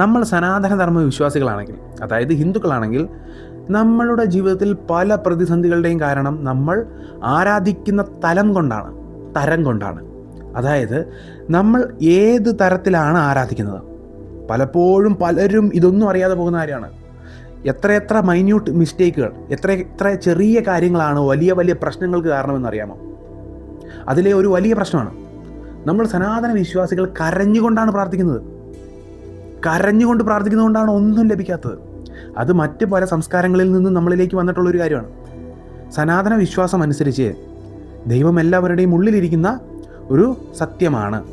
നമ്മൾ സനാതനധർമ്മ വിശ്വാസികളാണെങ്കിൽ അതായത് ഹിന്ദുക്കളാണെങ്കിൽ നമ്മളുടെ ജീവിതത്തിൽ പല പ്രതിസന്ധികളുടെയും കാരണം നമ്മൾ ആരാധിക്കുന്ന തലം കൊണ്ടാണ് തരം കൊണ്ടാണ്. അതായത് നമ്മൾ ഏത് തരത്തിലാണ് ആരാധിക്കുന്നത്? പലപ്പോഴും പലരും ഇതൊന്നും അറിയാതെ പോകുന്ന കാര്യമാണ്. എത്രയെത്ര മൈന്യൂട്ട് മിസ്റ്റേക്കുകൾ എത്ര എത്ര ചെറിയ കാര്യങ്ങളാണ് വലിയ വലിയ പ്രശ്നങ്ങൾക്ക് കാരണമെന്നറിയാമോ? അതിലെ ഒരു വലിയ പ്രശ്നമാണ് നമ്മൾ സനാതന വിശ്വാസികൾ കരഞ്ഞുകൊണ്ടാണ് പ്രാർത്ഥിക്കുന്നത്. കരഞ്ഞുകൊണ്ട് പ്രാർത്ഥിക്കുന്നതുകൊണ്ടാണ് ഒന്നും ലഭിക്കാത്തത്. അത് മറ്റ് പല സംസ്കാരങ്ങളിൽ നിന്നും നമ്മളിലേക്ക് വന്നിട്ടുള്ള ഒരു കാര്യമാണ്. സനാതന വിശ്വാസം അനുസരിച്ച് ദൈവം എല്ലാവരുടെയും ഉള്ളിലിരിക്കുന്ന ഒരു സത്യമാണ്.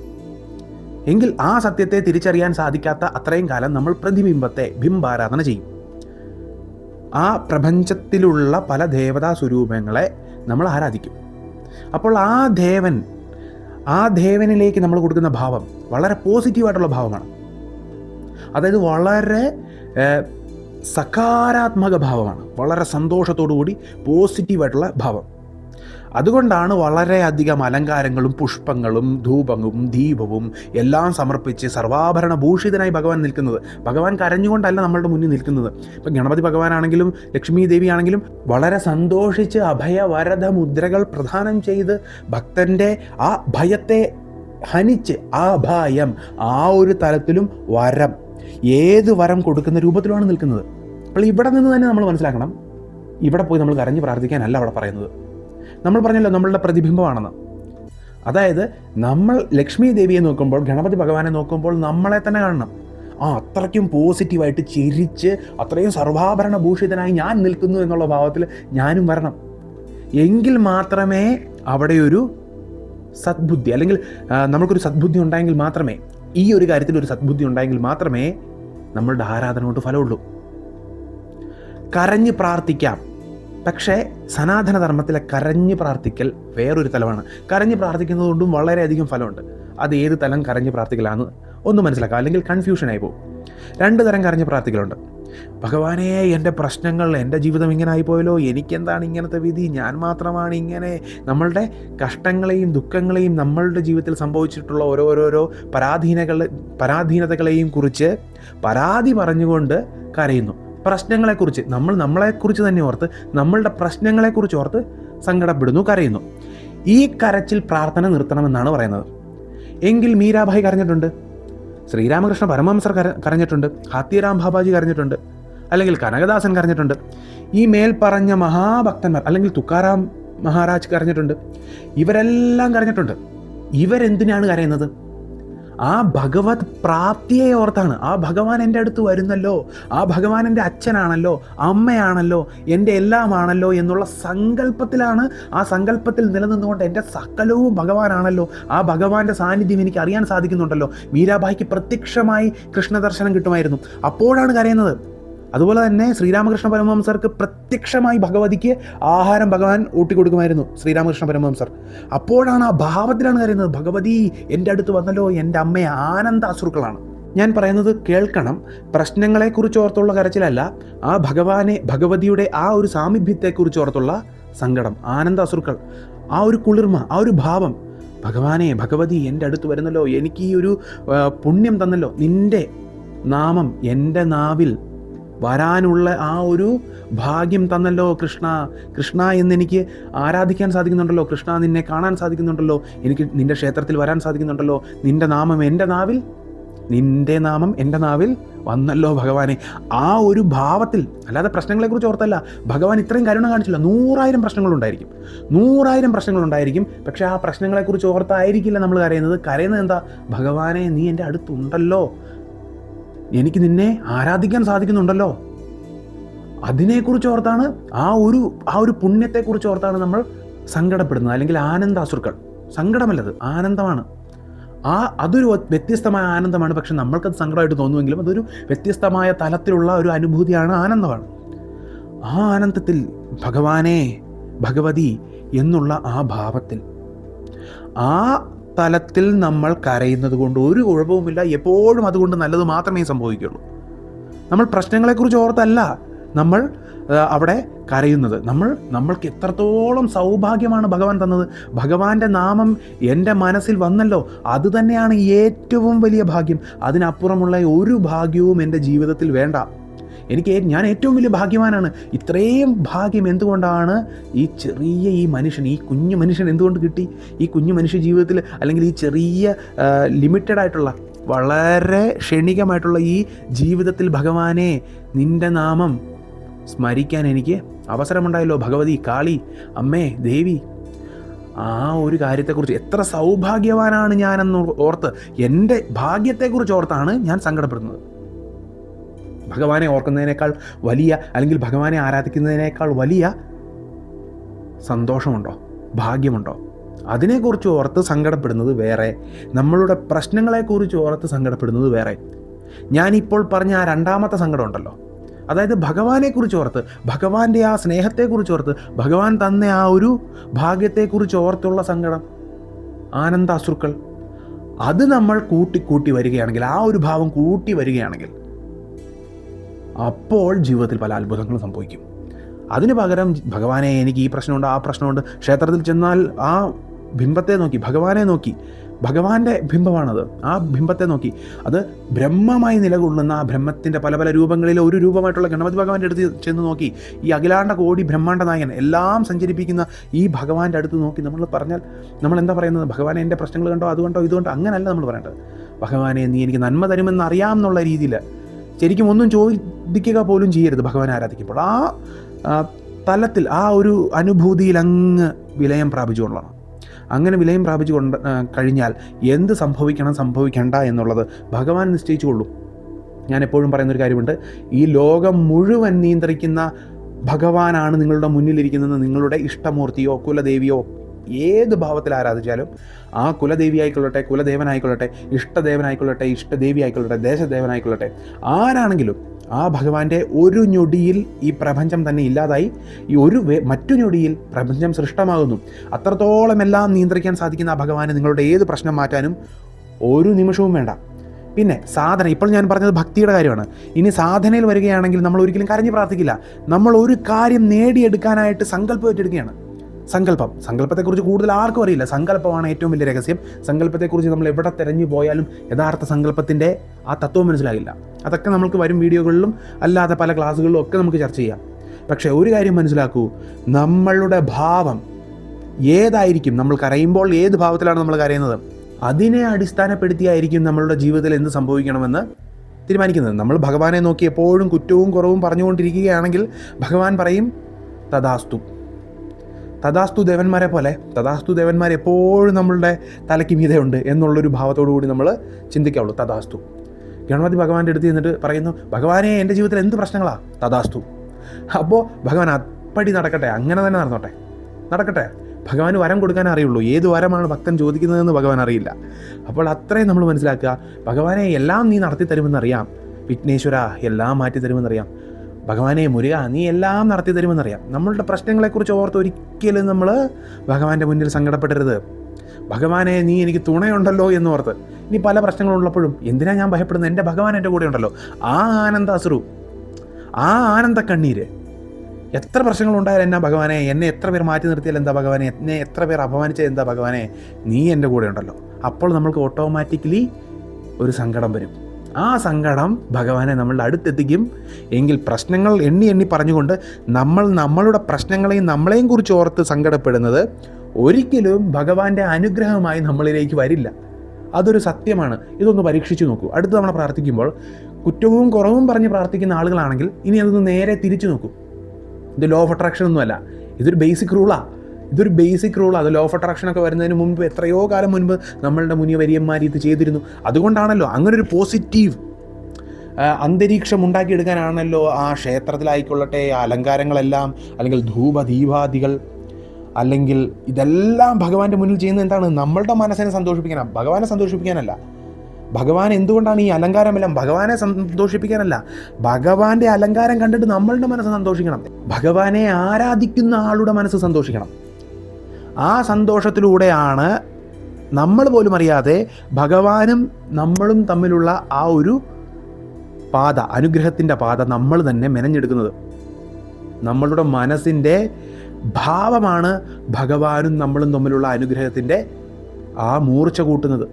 എങ്കിൽ ആ സത്യത്തെ തിരിച്ചറിയാൻ സാധിക്കാത്ത അത്രയും കാലം നമ്മൾ പ്രതിബിംബത്തെ ബിംബാരാധന ചെയ്യും. ആ പ്രപഞ്ചത്തിലുള്ള പല ദേവതാ സ്വരൂപങ്ങളെ നമ്മൾ ആരാധിക്കും. അപ്പോൾ ആ ദേവൻ ആ ദേവനിലേക്ക് നമ്മൾ കൊടുക്കുന്ന ഭാവം വളരെ പോസിറ്റീവായിട്ടുള്ള ഭാവമാണ്. അതായത് വളരെ സകാരാത്മക ഭാവമാണ്. വളരെ കൂടി പോസിറ്റീവായിട്ടുള്ള ഭാവം. അതുകൊണ്ടാണ് വളരെയധികം അലങ്കാരങ്ങളും പുഷ്പങ്ങളും ധൂപങ്ങളും ദീപവും എല്ലാം സമർപ്പിച്ച് സർവാഭരണ ഭൂഷിതനായി ഭഗവാൻ നിൽക്കുന്നത്. ഭഗവാൻ കരഞ്ഞുകൊണ്ടല്ല നമ്മളുടെ മുന്നിൽ നിൽക്കുന്നത്. ഇപ്പം ഗണപതി ഭഗവാനാണെങ്കിലും ലക്ഷ്മി ദേവിയാണെങ്കിലും വളരെ സന്തോഷിച്ച് അഭയവരത മുദ്രകൾ പ്രദാനം ചെയ്ത് ഭക്തന്റെ ആ ഭയത്തെ ഹനിച്ച് ആ ഭയം ആ ഒരു തലത്തിലും വരം ഏത് വരം കൊടുക്കുന്ന രൂപത്തിലുമാണ് നിൽക്കുന്നത്? അപ്പോൾ ഇവിടെ നിന്ന് തന്നെ നമ്മൾ മനസ്സിലാക്കണം. ഇവിടെ പോയി നമ്മൾ കരഞ്ഞ് പ്രാർത്ഥിക്കാനല്ല അവിടെ പറയുന്നത്. നമ്മൾ പറഞ്ഞല്ലോ നമ്മളുടെ പ്രതിബിംബമാണെന്ന്. അതായത് നമ്മൾ ലക്ഷ്മി ദേവിയെ നോക്കുമ്പോൾ ഗണപതി ഭഗവാനെ നോക്കുമ്പോൾ നമ്മളെ തന്നെ കാണണം. ആ അത്രയ്ക്കും പോസിറ്റീവായിട്ട് ചിരിച്ച് അത്രയും സർവാഭരണ ഭൂഷിതനായി ഞാൻ നിൽക്കുന്നു എന്നുള്ള ഭാവത്തിൽ ഞാനും വരണം. എങ്കിൽ മാത്രമേ അവിടെ ഒരു സദ്ബുദ്ധി അല്ലെങ്കിൽ നമുക്കൊരു സദ്ബുദ്ധി ഉണ്ടായെങ്കിൽ മാത്രമേ ഈ ഒരു കാര്യത്തിൽ ഒരു സദ്ബുദ്ധി ഉണ്ടായെങ്കിൽ മാത്രമേ നമ്മളുടെ ആരാധന കൊണ്ട് ഫലമുള്ളൂ. കരഞ്ഞ് പ്രാർത്ഥിക്കാം. പക്ഷേ സനാതന ധർമ്മത്തിലെ കരഞ്ഞ് പ്രാർത്ഥിക്കൽ വേറൊരു തലമാണ്. കരഞ്ഞ് പ്രാർത്ഥിക്കുന്നത് കൊണ്ടും വളരെയധികം ഫലമുണ്ട്. അത് ഏത് തലം കരഞ്ഞ് പ്രാർത്ഥിക്കലാണെന്ന് ഒന്ന് മനസ്സിലാക്കാം. അല്ലെങ്കിൽ കൺഫ്യൂഷനായി പോകും രണ്ട് തരം കരഞ്ഞ് പ്രാർത്ഥിക്കലുണ്ട്. ഭഗവാനെ എന്റെ പ്രശ്നങ്ങൾ എന്റെ ജീവിതം ഇങ്ങനെ ആയിപ്പോയല്ലോ എനിക്കെന്താണ് ഇങ്ങനത്തെ വിധി? ഞാൻ മാത്രമാണ് ഇങ്ങനെ. നമ്മളുടെ കഷ്ടങ്ങളെയും ദുഃഖങ്ങളെയും നമ്മളുടെ ജീവിതത്തിൽ സംഭവിച്ചിട്ടുള്ള ഓരോരോരോ പരാധീനകൾ പരാധീനതകളെയും കുറിച്ച് പരാതി പറഞ്ഞുകൊണ്ട് കരയുന്നു. പ്രശ്നങ്ങളെക്കുറിച്ച് നമ്മൾ നമ്മളെക്കുറിച്ച് തന്നെ ഓർത്ത് നമ്മളുടെ പ്രശ്നങ്ങളെക്കുറിച്ച് ഓർത്ത് സങ്കടപ്പെടുന്നു കരയുന്നു. ഈ കരച്ചിൽ പ്രാർത്ഥന നിർത്തണമെന്നാണ് പറയുന്നത്. എങ്കിൽ മീരാഭായി കരഞ്ഞിട്ടുണ്ട്. ശ്രീരാമകൃഷ്ണ പരമഹംസർ കര കരഞ്ഞിട്ടുണ്ട് ഹാത്തിറാം ബാബാജി കരഞ്ഞിട്ടുണ്ട് അല്ലെങ്കിൽ കനകദാസൻ കരഞ്ഞിട്ടുണ്ട്. ഈ മേൽ പറഞ്ഞ മഹാഭക്തന്മാർ അല്ലെങ്കിൽ തുക്കാറാം മഹാരാജ് കരഞ്ഞിട്ടുണ്ട്. ഇവരെല്ലാം കരഞ്ഞിട്ടുണ്ട്. ഇവരെന്തിനാണ് കരയുന്നത്? ആ ഭഗവത് പ്രാപ്തിയെ ഓർത്താണ്. ആ ഭഗവാൻ എന്റെ അടുത്ത് വരുന്നല്ലോ. ആ ഭഗവാൻ എന്റെ അച്ഛനാണല്ലോ. അമ്മയാണല്ലോ. എന്റെ എല്ലാമാണല്ലോ എന്നുള്ള സങ്കല്പത്തിലാണ് ആ സങ്കല്പത്തിൽ നിലനിന്നുകൊണ്ട് എന്റെ സകലവും ഭഗവാനാണല്ലോ. ആ ഭഗവാന്റെ സാന്നിധ്യം എനിക്ക് അറിയാൻ സാധിക്കുന്നുണ്ടല്ലോ. മീരാബായിക്ക് പ്രത്യക്ഷമായി കൃഷ്ണദർശനം കിട്ടുമായിരുന്നു. അപ്പോഴാണ് കരയുന്നത്. അതുപോലെ തന്നെ ശ്രീരാമകൃഷ്ണ പരമഹംസർക്ക് പ്രത്യക്ഷമായി ഭഗവതിക്ക് ആഹാരം ഭഗവാൻ ഊട്ടിക്കൊടുക്കുമായിരുന്നു ശ്രീരാമകൃഷ്ണ പരമഹംസർ. അപ്പോഴാണ് ആ ഭാവത്തിലാണ് കരുതുന്നത് ഭഗവതി എന്റെ അടുത്ത് വന്നല്ലോ എന്റെ അമ്മയെ ആനന്ദ അശ്രുക്കളാണ് ഞാൻ പറയുന്നത് കേൾക്കണം. പ്രശ്നങ്ങളെക്കുറിച്ച് ഓർത്തുള്ള കരച്ചിലല്ല ആ ഭഗവാനെ ഭഗവതിയുടെ ആ ഒരു സാമീപ്യത്തെക്കുറിച്ച് ഓർത്തുള്ള സങ്കടം ആനന്ദ അസുക്കൾ ആ ഒരു കുളിർമ ആ ഒരു ഭാവം. ഭഗവാനെ ഭഗവതി എന്റെ അടുത്ത് വരുന്നല്ലോ എനിക്ക് ഈ ഒരു പുണ്യം തന്നല്ലോ. നിന്റെ നാമം എന്റെ നാവിൽ വരാനുള്ള ആ ഒരു ഭാഗ്യം തന്നല്ലോ കൃഷ്ണ. കൃഷ്ണ എന്നെനിക്ക് ആരാധിക്കാൻ സാധിക്കുന്നുണ്ടല്ലോ? കൃഷ്ണ നിന്നെ കാണാൻ സാധിക്കുന്നുണ്ടല്ലോ? എനിക്ക് നിന്റെ ക്ഷേത്രത്തിൽ വരാൻ സാധിക്കുന്നുണ്ടല്ലോ? നിന്റെ നാമം എന്റെ നാവിൽ? നിന്റെ നാമം എന്റെ നാവിൽ വന്നല്ലോ ഭഗവാനെ. ആ ഒരു ഭാവത്തിൽ അല്ലാതെ പ്രശ്നങ്ങളെക്കുറിച്ച് ഓർത്തല്ല ഭഗവാൻ ഇത്രയും കരുണ കാണിച്ചില്ല. നൂറായിരം പ്രശ്നങ്ങളുണ്ടായിരിക്കും. നൂറായിരം പ്രശ്നങ്ങളുണ്ടായിരിക്കും. പക്ഷേ ആ പ്രശ്നങ്ങളെക്കുറിച്ച് ഓർത്തായിരിക്കില്ല നമ്മൾ കരയുന്നത്. കരയുന്നത് എന്താ? ഭഗവാനെ നീ എന്റെ അടുത്തുണ്ടല്ലോ. എനിക്ക് നിന്നെ ആരാധിക്കാൻ സാധിക്കുന്നുണ്ടല്ലോ. അതിനെക്കുറിച്ച് ഓർത്താണ് ആ ഒരു ആ ഒരു പുണ്യത്തെക്കുറിച്ച് ഓർത്താണ് നമ്മൾ സങ്കടപ്പെടുന്നത്. അല്ലെങ്കിൽ ആനന്ദാസുക്കൾ സങ്കടമല്ലത് ആനന്ദമാണ്. ആ അതൊരു വ്യത്യസ്തമായ ആനന്ദമാണ്. പക്ഷെ നമ്മൾക്കത് സങ്കടമായിട്ട് തോന്നുമെങ്കിലും അതൊരു വ്യത്യസ്തമായ തലത്തിലുള്ള ഒരു അനുഭൂതിയാണ് ആനന്ദമാണ്. ആ ആനന്ദത്തിൽ ഭഗവാനെ ഭഗവതി എന്നുള്ള ആ ഭാവത്തിൽ ആ തലത്തിൽ നമ്മൾ കരയുന്നത് കൊണ്ട് ഒരു കുഴപ്പവുമില്ല. എപ്പോഴും അതുകൊണ്ട് നല്ലത് മാത്രമേ സംഭവിക്കുള്ളൂ. നമ്മൾ പ്രശ്നങ്ങളെക്കുറിച്ച് ഓർത്തല്ല. നമ്മൾ അവിടെ കരയുന്നത്. നമ്മൾ നമ്മൾക്ക് എത്രത്തോളം സൗഭാഗ്യമാണ് ഭഗവാൻ തന്നത്. ഭഗവാന്റെ നാമം എന്റെ മനസ്സിൽ വന്നല്ലോ. അത് തന്നെയാണ് ഏറ്റവും വലിയ ഭാഗ്യം. അതിനപ്പുറമുള്ള ഒരു ഭാഗ്യവും എന്റെ ജീവിതത്തിൽ വേണ്ട. എനിക്ക് ഞാൻ ഏറ്റവും വലിയ ഭാഗ്യവാനാണ്. ഇത്രയും ഭാഗ്യം എന്തുകൊണ്ടാണ് ഈ ചെറിയ ഈ മനുഷ്യൻ ഈ കുഞ്ഞു മനുഷ്യൻ എന്തുകൊണ്ട് കിട്ടി? ഈ കുഞ്ഞു മനുഷ്യ ജീവിതത്തിൽ അല്ലെങ്കിൽ ഈ ചെറിയ ലിമിറ്റഡ് ആയിട്ടുള്ള വളരെ ക്ഷണികമായിട്ടുള്ള ഈ ജീവിതത്തിൽ ഭഗവാനെ നിന്റെ നാമം സ്മരിക്കാൻ എനിക്ക് അവസരമുണ്ടായല്ലോ ഭഗവതി കാളി അമ്മേ ദേവി. ആ ഒരു കാര്യത്തെക്കുറിച്ച് എത്ര സൗഭാഗ്യവാനാണ് ഞാനെന്ന് ഓർത്ത് എന്റെ ഭാഗ്യത്തെക്കുറിച്ച് ഓർത്താണ് ഞാൻ സങ്കടപ്പെടുന്നത്. ഭഗവാനെ ഓർക്കുന്നതിനേക്കാൾ വലിയ അല്ലെങ്കിൽ ഭഗവാനെ ആരാധിക്കുന്നതിനേക്കാൾ വലിയ സന്തോഷമുണ്ടോ? ഭാഗ്യമുണ്ടോ? അതിനെക്കുറിച്ച് ഓർത്ത് സങ്കടപ്പെടുന്നത് വേറെ നമ്മളുടെ പ്രശ്നങ്ങളെക്കുറിച്ച് ഓർത്ത് സങ്കടപ്പെടുന്നത് വേറെ. ഞാനിപ്പോൾ പറഞ്ഞ ആ രണ്ടാമത്തെ സങ്കടം ഉണ്ടല്ലോ. അതായത് ഭഗവാനെക്കുറിച്ച് ഓർത്ത് ഭഗവാന്റെ ആ സ്നേഹത്തെക്കുറിച്ച് ഓർത്ത് ഭഗവാൻ തന്ന ആ ഒരു ഭാഗ്യത്തെക്കുറിച്ച് ഓർത്തുള്ള സങ്കടം ആനന്ദാശ്രുക്കൾ അത് നമ്മൾ കൂട്ടി കൂട്ടി വരികയാണെങ്കിൽ ആ ഒരു ഭാവം കൂട്ടി വരികയാണെങ്കിൽ അപ്പോൾ ജീവിതത്തിൽ പല അത്ഭുതങ്ങളും സംഭവിക്കും. അതിന് പകരം ഭഗവാനെ എനിക്ക് ഈ പ്രശ്നമുണ്ട് ആ പ്രശ്നമുണ്ട്. ക്ഷേത്രത്തിൽ ചെന്നാൽ ആ ബിംബത്തെ നോക്കി ഭഗവാനെ നോക്കി. ഭഗവാന്റെ ബിംബമാണത്. ആ ബിംബത്തെ നോക്കി. അത് ബ്രഹ്മമായി നിലകൊള്ളുന്ന ആ ബ്രഹ്മത്തിന്റെ പല പല രൂപങ്ങളിലെ ഒരു രൂപമായിട്ടുള്ള ഗണപതി ഭഗവാന്റെ അടുത്ത് ചെന്ന് നോക്കി. ഈ അഖിലാണ്ട കോടി ബ്രഹ്മാണ്ട നായകൻ എല്ലാം സഞ്ചരിപ്പിക്കുന്ന ഈ ഭഗവാന്റെ അടുത്ത് നോക്കി നമ്മൾ പറഞ്ഞാൽ നമ്മൾ എന്താ പറയുന്നത്? ഭഗവാനെ എന്റെ പ്രശ്നങ്ങൾ കണ്ടോ അതുകൊണ്ടോ ഇതുകൊണ്ടോ അങ്ങനല്ല നമ്മൾ പറയേണ്ടത്. ഭഗവാനെ നീ എനിക്ക് നന്മ തരുമെന്ന് അറിയാം എന്നുള്ള രീതിയിൽ ശരിക്കും ഒന്നും ചോദിക്കുക പോലും ചെയ്യരുത് ഭഗവാൻ ആരാധിക്കുമ്പോൾ. ആ തലത്തിൽ ആ ഒരു അനുഭൂതിയിൽ അങ്ങ് വിലയം പ്രാപിച്ചുകൊണ്ടാണ് അങ്ങനെ വിലയം പ്രാപിച്ചു കൊണ്ട് കഴിഞ്ഞാൽ എന്ത് സംഭവിക്കണം സംഭവിക്കണ്ട എന്നുള്ളത് ഭഗവാൻ നിശ്ചയിച്ചുകൊള്ളും. ഞാൻ എപ്പോഴും പറയുന്നൊരു കാര്യമുണ്ട് ഈ ലോകം മുഴുവൻ നിയന്ത്രിക്കുന്ന ഭഗവാനാണ് നിങ്ങളുടെ മുന്നിലിരിക്കുന്നത് നിങ്ങളുടെ ഇഷ്ടമൂർത്തിയോ കുലദേവിയോ ഏത് ഭാവത്തിൽ ആരാധിച്ചാലും ആ കുലദേവി ആയിക്കൊള്ളട്ടെ കുലദേവനായിക്കൊള്ളട്ടെ ഇഷ്ടദേവനായിക്കൊള്ളട്ടെ ഇഷ്ടദേവി ആയിക്കൊള്ളട്ടെ ദേശദേവനായിക്കൊള്ളട്ടെ ആരാണെങ്കിലും ആ ഭഗവാന്റെ ഒരു ഞൊടിയിൽ ഈ പ്രപഞ്ചം തന്നെ ഇല്ലാതായി ഈ ഒരു മറ്റു ഞൊടിയിൽ പ്രപഞ്ചം സൃഷ്ടമാകുന്നു. അത്രത്തോളം എല്ലാം നിയന്ത്രിക്കാൻ സാധിക്കുന്ന ആ ഭഗവാന് നിങ്ങളുടെ ഏത് പ്രശ്നം മാറ്റാനും ഒരു നിമിഷവും വേണ്ട. പിന്നെ സാധന ഇപ്പോൾ ഞാൻ പറഞ്ഞത് ഭക്തിയുടെ കാര്യമാണ്. ഇനി സാധനയിൽ വരികയാണെങ്കിൽ നമ്മൾ ഒരിക്കലും കരഞ്ഞു പ്രാർത്ഥിക്കില്ല. നമ്മൾ ഒരു കാര്യം നേടിയെടുക്കാനായിട്ട് സങ്കല്പം ഏറ്റെടുക്കുകയാണ്. സങ്കല്പം. സങ്കല്പത്തെക്കുറിച്ച് കൂടുതൽ ആർക്കും അറിയില്ല. സങ്കല്പമാണ് ഏറ്റവും വലിയ രഹസ്യം. സങ്കല്പത്തെക്കുറിച്ച് നമ്മൾ എവിടെ തിരഞ്ഞു പോയാലും യഥാർത്ഥ സങ്കല്പത്തിന്റെ ആ തത്വം മനസ്സിലാകില്ല. അതൊക്കെ നമുക്ക് വരും വീഡിയോകളിലും അല്ലാതെ പല ക്ലാസ്സുകളിലും ഒക്കെ നമുക്ക് ചർച്ച ചെയ്യാം. പക്ഷേ ഒരു കാര്യം മനസ്സിലാക്കൂ. നമ്മളുടെ ഭാവം ഏതായിരിക്കും? നമ്മൾ കരയുമ്പോൾ ഏത് ഭാവത്തിലാണ് നമ്മൾ കരയുന്നത്? അതിനെ അടിസ്ഥാനപ്പെടുത്തിയായിരിക്കും നമ്മളുടെ ജീവിതത്തിൽ എന്ത് സംഭവിക്കണമെന്ന് തീരുമാനിക്കുന്നത്. നമ്മൾ ഭഗവാനെ നോക്കി എപ്പോഴും കുറ്റവും കുറവും പറഞ്ഞുകൊണ്ടിരിക്കുകയാണെങ്കിൽ ഭഗവാൻ പറയും തഥാസ്തു തഥാസ്തു ദേവന്മാരെ പോലെ തഥാസ്തു ദേവന്മാർ എപ്പോഴും നമ്മളുടെ തലയ്ക്ക് മീതയുണ്ട് എന്നുള്ളൊരു ഭാവത്തോടു കൂടി നമ്മൾ ചിന്തിക്കാവുള്ളൂ തഥാസ്തു. ഗണപതി ഭഗവാന്റെ അടുത്ത് ചെന്നിട്ട് പറയുന്നു ഭഗവാനെ എന്റെ ജീവിതത്തിൽ എന്ത് പ്രശ്നങ്ങളാണ് തഥാസ്തു. അപ്പോൾ ഭഗവാൻ അപ്പടി നടക്കട്ടെ അങ്ങനെ തന്നെ നടന്നോട്ടെ. നടക്കട്ടെ ഭഗവാന് വരം കൊടുക്കാൻ അറിയുള്ളൂ ഏത് വരമാണ് ഭക്തൻ ചോദിക്കുന്നതെന്ന് ഭഗവാൻ അറിയില്ല. അപ്പോൾ അത്രയും നമ്മൾ മനസ്സിലാക്കുക ഭഗവാനെ എല്ലാം നീ നടത്തി തരുമെന്നറിയാം വിഘ്നേശ്വര എല്ലാം മാറ്റി തരുമെന്നറിയാം ഭഗവാനെ മുരുക നീ എല്ലാം നടത്തി തരുമെന്നറിയാം. നമ്മളുടെ പ്രശ്നങ്ങളെക്കുറിച്ച് ഓർത്ത് ഒരിക്കലും നമ്മൾ ഭഗവാന്റെ മുന്നിൽ സങ്കടപ്പെടരുത്. ഭഗവാനെ നീ എനിക്ക് തുണയുണ്ടല്ലോ എന്ന് ഓർത്ത്. ഇനി പല പ്രശ്നങ്ങളുള്ളപ്പോഴും എന്തിനാ ഞാൻ ഭയപ്പെടുന്നത്? എന്റെ ഭഗവാൻ എന്റെ കൂടെ ഉണ്ടല്ലോ. ആ ആനന്ദാസുരു ആ ആനന്ദ കണ്ണീര് എത്ര പ്രശ്നങ്ങളുണ്ടായാലും എന്നാ ഭഗവാനെ എന്നെ എത്ര പേർ മാറ്റി നിർത്തിയാൽ എന്താ ഭഗവാനെ എന്നെ എത്ര പേർ അപമാനിച്ചാൽ എന്താ ഭഗവാനെ നീ എന്റെ കൂടെ ഉണ്ടല്ലോ. അപ്പോൾ നമ്മൾക്ക് ഓട്ടോമാറ്റിക്കലി ഒരു സങ്കടം വരും. ആ സങ്കടം ഭഗവാനെ നമ്മളുടെ അടുത്തെത്തിക്കും. എങ്കിൽ പ്രശ്നങ്ങൾ എണ്ണി എണ്ണി പറഞ്ഞുകൊണ്ട് നമ്മൾ നമ്മളുടെ പ്രശ്നങ്ങളെയും നമ്മളെയും കുറിച്ച് ഓർത്ത് സങ്കടപ്പെടുന്നത് ഒരിക്കലും ഭഗവാന്റെ അനുഗ്രഹമായി നമ്മളിലേക്ക് വരില്ല. അതൊരു സത്യമാണ്. ഇതൊന്ന് പരീക്ഷിച്ചു നോക്കൂ. അടുത്ത തവണ പ്രാർത്ഥിക്കുമ്പോൾ കുറ്റവും കുറവും പറഞ്ഞ് പ്രാർത്ഥിക്കുന്ന ആളുകളാണെങ്കിൽ ഇനി അതൊന്ന് നേരെ തിരിച്ചു നോക്കൂ. ഇത് ലോ ഓഫ് അട്രാക്ഷൻ ഒന്നുമല്ല. ഇതൊരു ബേസിക് റൂളാണ് ഇതൊരു ബേസിക് റൂൾ അത് ലോ ഓഫ് അട്രാക്ഷൻ ഒക്കെ വരുന്നതിന് മുമ്പ് എത്രയോ കാലം മുൻപ് നമ്മളുടെ മുനിയ വരിയന്മാർ ഇത് ചെയ്തിരുന്നു. അതുകൊണ്ടാണല്ലോ അങ്ങനെ ഒരു പോസിറ്റീവ് അന്തരീക്ഷം ഉണ്ടാക്കിയെടുക്കാനാണല്ലോ ആ ക്ഷേത്രത്തിലായിക്കൊള്ളട്ടെ അലങ്കാരങ്ങളെല്ലാം അല്ലെങ്കിൽ ധൂപദീപാദികൾ അല്ലെങ്കിൽ ഇതെല്ലാം ഭഗവാന്റെ മുന്നിൽ ചെയ്യുന്നത് എന്താണ്? നമ്മളുടെ മനസ്സിനെ സന്തോഷിപ്പിക്കാനാണ് ഭഗവാനെ സന്തോഷിപ്പിക്കാനല്ല. ഭഗവാൻ എന്തുകൊണ്ടാണ് ഈ അലങ്കാരമെല്ലാം ഭഗവാനെ സന്തോഷിപ്പിക്കാനല്ല? ഭഗവാന്റെ അലങ്കാരം കണ്ടിട്ട് നമ്മളുടെ മനസ്സ് സന്തോഷിക്കണം. ഭഗവാനെ ആരാധിക്കുന്ന ആളുടെ മനസ്സ് സന്തോഷിക്കണം. ആ സന്തോഷത്തിലൂടെയാണ് നമ്മൾ പോലും അറിയാതെ ഭഗവാനും നമ്മളും തമ്മിലുള്ള ആ ഒരു പാത അനുഗ്രഹത്തിന്റെ പാത നമ്മൾ തന്നെ മെനഞ്ഞെടുക്കുന്നത്. നമ്മളുടെ മനസ്സിന്റെ ഭാവമാണ് ഭഗവാനും നമ്മളും തമ്മിലുള്ള അനുഗ്രഹത്തിന്റെ ആ മൂർച്ച കൂട്ടുന്നത്.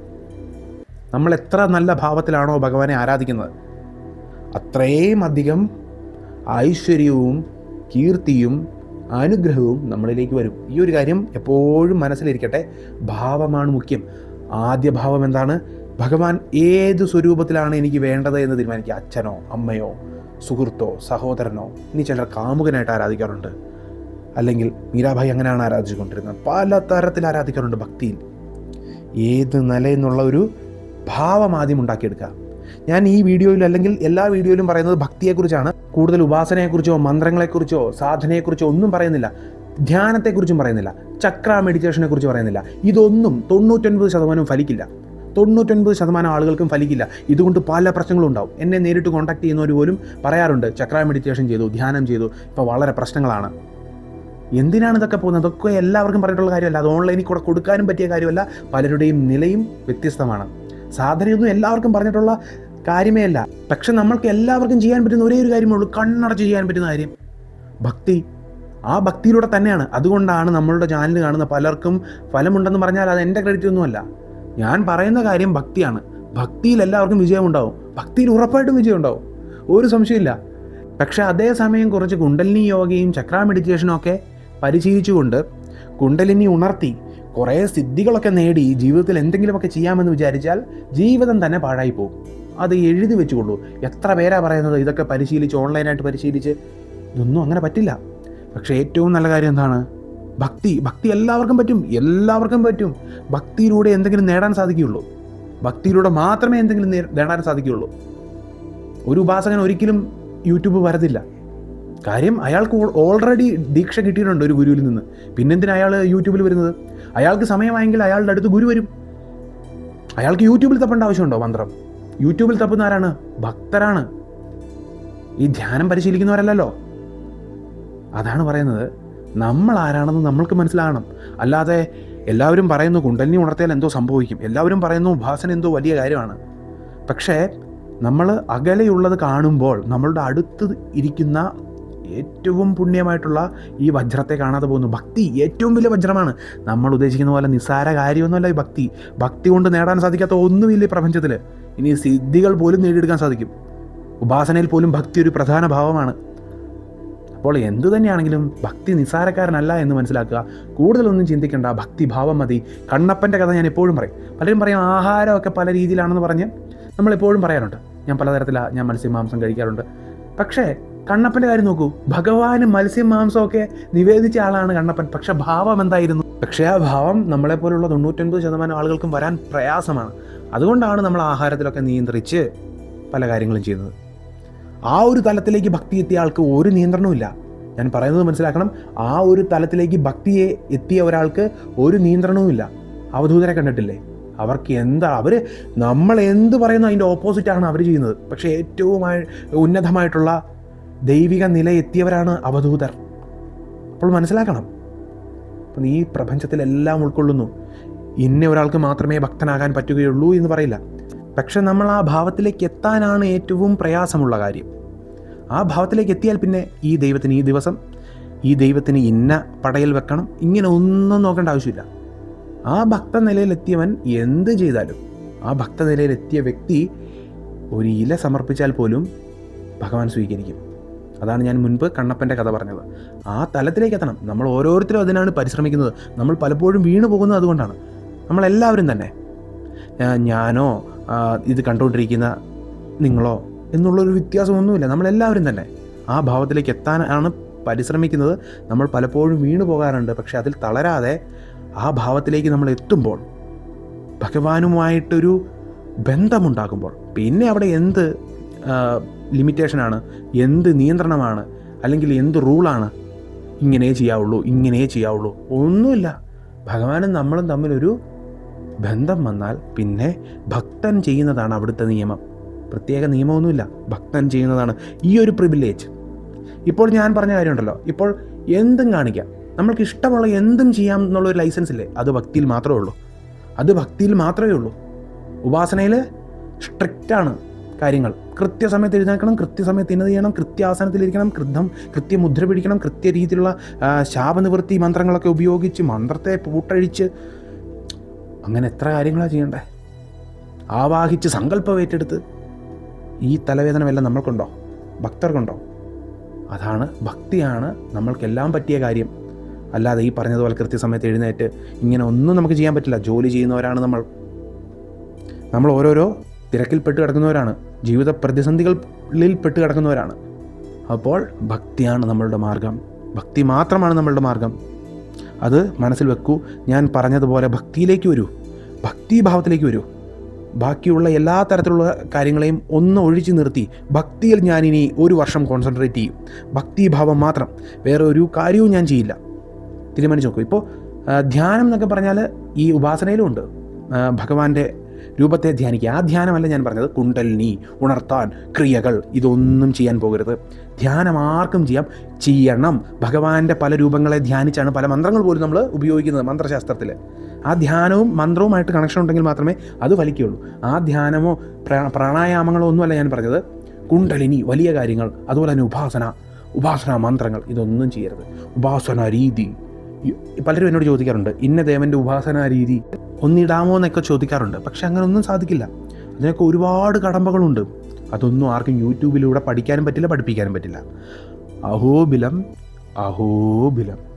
നമ്മൾ എത്ര നല്ല ഭാവത്തിലാണോ ഭഗവാനെ ആരാധിക്കുന്നത്. അത്രയും അധികം ഐശ്വര്യവും കീർത്തിയും അനുഗ്രഹവും നമ്മളിലേക്ക് വരും. ഈ ഒരു കാര്യം എപ്പോഴും മനസ്സിലിരിക്കട്ടെ. ഭാവമാണ് മുഖ്യം. ആദ്യ ഭാവം എന്താണ്? ഭഗവാൻ ഏത് സ്വരൂപത്തിലാണ് എനിക്ക് വേണ്ടത് എന്ന് തീരുമാനിക്കുക. അച്ഛനോ അമ്മയോ സുഹൃത്തോ സഹോദരനോ. ഇനി ചിലർ കാമുകനായിട്ട് ആരാധിക്കാറുണ്ട്. അല്ലെങ്കിൽ മീരാഭായി അങ്ങനെയാണ് ആരാധിച്ചുകൊണ്ടിരുന്നത്. പല തരത്തിൽ ആരാധിക്കാറുണ്ട് ഭക്തിയിൽ. ഏത് നിലയെന്നുള്ള ഒരു ഭാവം ആദ്യം ഉണ്ടാക്കിയെടുക്കുക. ഞാൻ ഈ വീഡിയോയിൽ അല്ലെങ്കിൽ എല്ലാ വീഡിയോയിലും പറയുന്നത് ഭക്തിയെക്കുറിച്ചാണ്. കൂടുതൽ ഉപാസനയെക്കുറിച്ചോ മന്ത്രങ്ങളെക്കുറിച്ചോ സാധനയെക്കുറിച്ചോ ഒന്നും പറയുന്നില്ല. ധ്യാനത്തെക്കുറിച്ചും പറയുന്നില്ല. ചക്ര മെഡിറ്റേഷനെ കുറിച്ച് പറയുന്നില്ല. ഇതൊന്നും തൊണ്ണൂറ്റൊൻപത് ശതമാനം ഫലിക്കില്ല. തൊണ്ണൂറ്റൊൻപത് ശതമാനം ആളുകൾക്കും ഫലിക്കില്ല. ഇതുകൊണ്ട് പല പ്രശ്നങ്ങളും ഉണ്ടാവും. എന്നെ നേരിട്ട് കോൺടാക്ട് ചെയ്യുന്നവർ പോലും പറയാറുണ്ട് ചക്ര മെഡിറ്റേഷൻ ചെയ്തു ധ്യാനം ചെയ്തു. ഇപ്പോൾ വളരെ പ്രശ്നങ്ങളാണ്. എന്തിനാണ് ഇതൊക്കെ പോകുന്നത്? അതൊക്കെ എല്ലാവർക്കും പറഞ്ഞിട്ടുള്ള കാര്യമല്ല. അത് ഓൺലൈനിൽ കൂടെ കൊടുക്കാനും പറ്റിയ കാര്യമല്ല. പലരുടെയും നിലയും വ്യത്യസ്തമാണ്. സാധനയൊന്നും എല്ലാവർക്കും പറഞ്ഞിട്ടുള്ള കാര്യമേ അല്ല പക്ഷെ നമ്മൾക്ക് എല്ലാവർക്കും ചെയ്യാൻ പറ്റുന്ന ഒരേ ഒരു കാര്യമേ ഉള്ളൂ കണ്ണടച്ച് ചെയ്യാൻ പറ്റുന്ന കാര്യം. ഭക്തി. ആ ഭക്തിയിലൂടെ തന്നെയാണ്. അതുകൊണ്ടാണ് നമ്മളുടെ ചാനൽ കാണുന്ന പലർക്കും ഫലമുണ്ടെന്ന് പറഞ്ഞാൽ അത് എന്റെ ക്രെഡിറ്റ് ഒന്നുമല്ല. ഞാൻ പറയുന്ന കാര്യം ഭക്തിയാണ്. ഭക്തിയിൽ എല്ലാവർക്കും വിജയമുണ്ടാവും. ഭക്തിയിൽ ഉറപ്പായിട്ടും വിജയം ഉണ്ടാവും ഒരു സംശയമില്ല. പക്ഷേ അതേസമയം കുറച്ച് കുണ്ടലിനി യോഗയും ചക്ര മെഡിറ്റേഷനും ഒക്കെ പരിശീലിച്ചുകൊണ്ട് കുണ്ടലിനി ഉണർത്തി കുറേ സിദ്ധികളൊക്കെ നേടി ജീവിതത്തിൽ എന്തെങ്കിലുമൊക്കെ ചെയ്യാമെന്ന് വിചാരിച്ചാൽ ജീവിതം തന്നെ പാഴായി പോകും അത് എഴുതി വെച്ചുകൊള്ളൂ. എത്ര പേരാ പറയുന്നത്? ഇതൊക്കെ പരിശീലിച്ച് ഓൺലൈനായിട്ട് പരിശീലിച്ച്. ഇതൊന്നും അങ്ങനെ പറ്റില്ല. പക്ഷേ ഏറ്റവും നല്ല കാര്യം എന്താണ്? ഭക്തി. ഭക്തി എല്ലാവർക്കും പറ്റും. എല്ലാവർക്കും പറ്റും. ഭക്തിയിലൂടെ എന്തെങ്കിലും നേടാൻ സാധിക്കുകയുള്ളൂ. ഭക്തിയിലൂടെ മാത്രമേ എന്തെങ്കിലും നേടാൻ സാധിക്കുകയുള്ളൂ. ഒരു ഉപാസകൻ ഒരിക്കലും യൂട്യൂബ് വരത്തില്ല. കാര്യം അയാൾക്ക് ഓൾറെഡി ദീക്ഷ കിട്ടിയിട്ടുണ്ട് ഒരു ഗുരുവിൽ നിന്ന്. പിന്നെന്തിനാ അയാൾ യൂട്യൂബിൽ വരുന്നത്? അയാൾക്ക് സമയമായെങ്കിൽ അയാളുടെ അടുത്ത് ഗുരു വരും. അയാൾക്ക് യൂട്യൂബിൽ തപ്പേണ്ട ആവശ്യമുണ്ടോ മന്ത്രം? യൂട്യൂബിൽ തപ്പുന്ന ആരാണ് ഭക്തരാണ്. ഈ ധ്യാനം പരിശീലിക്കുന്നവരല്ലല്ലോ. അതാണ് പറയുന്നത്. നമ്മൾ ആരാണെന്ന് നമ്മൾക്ക് മനസ്സിലാകണം. അല്ലാതെ എല്ലാവരും പറയുന്നു കുണ്ടലിനി ഉണർത്തിയാൽ എന്തോ സംഭവിക്കും. എല്ലാവരും പറയുന്നു ഉപാസന എന്തോ വലിയ കാര്യമാണ്. പക്ഷേ നമ്മൾ അകലെയുള്ളത് കാണുമ്പോൾ നമ്മളുടെ അടുത്ത് ഇരിക്കുന്ന ഏറ്റവും പുണ്യമായിട്ടുള്ള ഈ വജ്രത്തെ കാണാതെ പോകുന്നു ഭക്തി ഏറ്റവും വലിയ വജ്രമാണ്. നമ്മൾ ഉദ്ദേശിക്കുന്ന പോലെ നിസ്സാര കാര്യമൊന്നുമല്ല ഈ ഭക്തി. ഭക്തി കൊണ്ട് നേടാൻ സാധിക്കാത്ത ഒന്നുമില്ല ഈ പ്രപഞ്ചത്തിൽ ഇനി സിദ്ധികൾ പോലും നേടിയെടുക്കാൻ സാധിക്കും. ഉപാസനയിൽ പോലും ഭക്തി ഒരു പ്രധാന ഭാവമാണ്. അപ്പോൾ എന്തു തന്നെയാണെങ്കിലും ഭക്തി നിസ്സാരക്കാരനല്ല എന്ന് മനസ്സിലാക്കുക. കൂടുതലൊന്നും ചിന്തിക്കേണ്ട ഭക്തിഭാവം മതി. കണ്ണപ്പന്റെ കഥ ഞാൻ എപ്പോഴും പറയും. പലരും പറയും ആഹാരമൊക്കെ പല രീതിയിലാണെന്ന് പറഞ്ഞ് നമ്മളെപ്പോഴും പറയാറുണ്ട്. ഞാൻ പലതരത്തിലാണ് ഞാൻ മത്സ്യം മാംസം കഴിക്കാറുണ്ട്. പക്ഷേ കണ്ണപ്പന്റെ കാര്യം നോക്കൂ. ഭഗവാന് മത്സ്യം മാംസമൊക്കെ നിവേദിച്ച ആളാണ് കണ്ണപ്പൻ. പക്ഷേ ഭാവം എന്തായിരുന്നു? പക്ഷേ ആ ഭാവം നമ്മളെപ്പോലുള്ള തൊണ്ണൂറ്റൊൻപത് ശതമാനം ആളുകൾക്കും വരാൻ പ്രയാസമാണ്. അതുകൊണ്ടാണ് നമ്മൾ ആഹാരത്തിലൊക്കെ നിയന്ത്രിച്ച് പല കാര്യങ്ങളും ചെയ്യുന്നത്. ആ ഒരു തലത്തിലേക്ക് ഭക്തി എത്തിയ ആൾക്ക് ഒരു നിയന്ത്രണവുമില്ല ഞാൻ പറയുന്നത് മനസ്സിലാക്കണം. ആ ഒരു തലത്തിലേക്ക് ഭക്തിയെ എത്തിയ ഒരാൾക്ക് ഒരു നിയന്ത്രണവുമില്ല അവധൂതരെ കണ്ടിട്ടില്ലേ? അവർക്ക് എന്താ അവർ നമ്മൾ എന്ത് പറയുന്നു അതിന്റെ ഓപ്പോസിറ്റാണ് അവർ ചെയ്യുന്നത്. പക്ഷേ ഏറ്റവും ഉന്നതമായിട്ടുള്ള ദൈവിക നില എത്തിയവരാണ് അവധൂതർ. അപ്പോൾ മനസ്സിലാക്കണം. അപ്പം ഈ പ്രപഞ്ചത്തിലെല്ലാം ഉൾക്കൊള്ളുന്നു. ഇന്ന ഒരാൾക്ക് മാത്രമേ ഭക്തനാകാൻ പറ്റുകയുള്ളൂ എന്ന് പറയില്ല. പക്ഷെ നമ്മൾ ആ ഭാവത്തിലേക്ക് എത്താനാണ് ഏറ്റവും പ്രയാസമുള്ള കാര്യം. ആ ഭാവത്തിലേക്ക് എത്തിയാൽ പിന്നെ ഈ ദൈവത്തിന് ഈ ദിവസം ഈ ദൈവത്തിന് ഇന്ന പടയിൽ വെക്കണം ഇങ്ങനെ ഒന്നും നോക്കേണ്ട ആവശ്യമില്ല. ആ ഭക്ത നിലയിലെത്തിയവൻ എന്ത് ചെയ്താലും ആ ഭക്ത നിലയിലെത്തിയ വ്യക്തി ഒരു ഇല സമർപ്പിച്ചാൽ പോലും ഭഗവാൻ സ്വീകരിക്കും. അതാണ് ഞാൻ മുൻപ് കണ്ണപ്പന്റെ കഥ പറഞ്ഞത്. ആ തലത്തിലേക്ക് എത്തണം. നമ്മൾ ഓരോരുത്തരും അതിനാണ് പരിശ്രമിക്കുന്നത്. നമ്മൾ പലപ്പോഴും വീണു പോകുന്നത് അതുകൊണ്ടാണ്. നമ്മളെല്ലാവരും തന്നെ. ഞാനോ ഇത് കണ്ടുകൊണ്ടിരിക്കുന്ന നിങ്ങളോ എന്നുള്ളൊരു വ്യത്യാസമൊന്നുമില്ല. നമ്മളെല്ലാവരും തന്നെ. ആ ഭാവത്തിലേക്ക് എത്താനാണ് പരിശ്രമിക്കുന്നത്. നമ്മൾ പലപ്പോഴും വീണു പോകാറുണ്ട് പക്ഷെ അതിൽ തളരാതെ ആ ഭാവത്തിലേക്ക് നമ്മൾ എത്തുമ്പോൾ ഭഗവാനുമായിട്ടൊരു ബന്ധമുണ്ടാകുമ്പോൾ പിന്നെ അവിടെ എന്ത് ലിമിറ്റേഷനാണ് എന്ത് നിയന്ത്രണമാണ് അല്ലെങ്കിൽ എന്ത് റൂളാണ് ഇങ്ങനെ ചെയ്യാവുള്ളൂ ഇങ്ങനെ ചെയ്യാവുള്ളൂ ഒന്നുമില്ല. ഭഗവാനും നമ്മളും തമ്മിലൊരു ബന്ധം വന്നാൽ പിന്നെ ഭക്തൻ ചെയ്യുന്നതാണ് അവിടുത്തെ നിയമം. പ്രത്യേക നിയമമൊന്നുമില്ല. ഭക്തൻ ചെയ്യുന്നതാണ് ഈ ഒരു പ്രിവിലേജ് ഇപ്പോൾ ഞാൻ പറഞ്ഞ കാര്യമുണ്ടല്ലോ. ഇപ്പോൾ എന്തും കാണിക്കാം. നമ്മൾക്ക് ഇഷ്ടമുള്ള എന്തും ചെയ്യാം എന്നുള്ളൊരു ലൈസൻസ് ഇല്ലേ? അത് ഭക്തിയിൽ മാത്രമേ ഉള്ളൂ. അത് ഭക്തിയിൽ മാത്രമേ ഉള്ളൂ. ഉപാസനയിൽ സ്ട്രിക്റ്റാണ് കാര്യങ്ങൾ. കൃത്യസമയത്ത് എഴുന്നേൽക്കണം കൃത്യസമയത്ത് ഇന്നത് ചെയ്യണം കൃത്യാസനത്തിലിരിക്കണം കൃതം കൃത്യമുദ്ര പിടിക്കണം കൃത്യ രീതിയിലുള്ള ശാപനിവൃത്തി മന്ത്രങ്ങളൊക്കെ ഉപയോഗിച്ച് മന്ത്രത്തെ പൂട്ടഴിച്ച് അങ്ങനെ എത്ര കാര്യങ്ങളാണ് ചെയ്യണ്ടേ? ആവാഹിച്ച് സങ്കല്പം ഏറ്റെടുത്ത് ഈ തലവേദന വല്ല നമ്മൾക്കുണ്ടോ? ഭക്തർക്കുണ്ടോ? അതാണ് ഭക്തിയാണ് നമ്മൾക്കെല്ലാം പറ്റിയ കാര്യം. അല്ലാതെ ഈ പറഞ്ഞതുപോലെ കൃത്യസമയത്ത് എഴുന്നേറ്റ് ഇങ്ങനെ ഒന്നും നമുക്ക് ചെയ്യാൻ പറ്റില്ല. ജോലി ചെയ്യുന്നവരാണ് നമ്മൾ. നമ്മൾ ഓരോരോ തിരക്കിൽപ്പെട്ട് കിടക്കുന്നവരാണ്. ജീവിത പ്രതിസന്ധികളിൽ പെട്ട് കിടക്കുന്നവരാണ്. അപ്പോൾ ഭക്തിയാണ് നമ്മളുടെ മാർഗം. ഭക്തി മാത്രമാണ് നമ്മളുടെ മാർഗം. അത് മനസ്സിൽ വെക്കൂ. ഞാൻ പറഞ്ഞതുപോലെ ഭക്തിയിലേക്ക് വരൂ. ഭക്തിഭാവത്തിലേക്ക് വരൂ. ബാക്കിയുള്ള എല്ലാ തരത്തിലുള്ള കാര്യങ്ങളെയും ഒന്ന് ഒഴിച്ചു നിർത്തി ഭക്തിയിൽ ഞാനിനി ഒരു വർഷം കോൺസെൻട്രേറ്റ് ചെയ്യും. ഭക്തിഭാവം മാത്രം. വേറെ ഒരു കാര്യവും ഞാൻ ചെയ്യില്ല. തീരുമാനിച്ച് നോക്കൂ. ഇപ്പോൾ ധ്യാനം എന്നൊക്കെ പറഞ്ഞാൽ ഈ ഉപാസനയിലും ഉണ്ട്. ഭഗവാന്റെ രൂപത്തെ ധ്യാനിക്കുക. ആ ധ്യാനമല്ല ഞാൻ പറഞ്ഞത് കുണ്ടലിനി ഉണർത്താൻ ക്രിയകൾ ഇതൊന്നും ചെയ്യാൻ പോകരുത്. ധ്യാനം ആർക്കും ചെയ്യാം. ചെയ്യണം. ഭഗവാന്റെ പല രൂപങ്ങളെ ധ്യാനിച്ചാണ് പല മന്ത്രങ്ങൾ പോലും നമ്മൾ ഉപയോഗിക്കുന്നത് മന്ത്രശാസ്ത്രത്തിൽ ആ ധ്യാനവും മന്ത്രവുമായിട്ട് കണക്ഷൻ ഉണ്ടെങ്കിൽ മാത്രമേ അത് ഫലിക്കുകയുള്ളൂ. ആ ധ്യാനമോ പ്ര- പ്രാണായാമങ്ങളോ ഒന്നുമല്ല ഞാൻ പറഞ്ഞത്. കുണ്ടലിനി വലിയ കാര്യങ്ങൾ അതുപോലെ തന്നെ ഉപാസന ഉപാസന മന്ത്രങ്ങൾ ഇതൊന്നും ചെയ്യരുത്. ഉപാസന രീതി. പലരും എന്നോട് ചോദിക്കാറുണ്ട് ഇന്ന ദേവന്റെ ഉപാസനാ രീതി ഒന്നിടാമോ എന്നൊക്കെ ചോദിക്കാറുണ്ട്. പക്ഷെ അങ്ങനെ ഒന്നും സാധിക്കില്ല. അതിനൊക്കെ ഒരുപാട് കടമ്പകളുണ്ട്. അതൊന്നും ആർക്കും യൂട്യൂബിലൂടെ പഠിക്കാനും പറ്റില്ല പഠിപ്പിക്കാനും പറ്റില്ല. അഹോബിലം അഹോബിലം.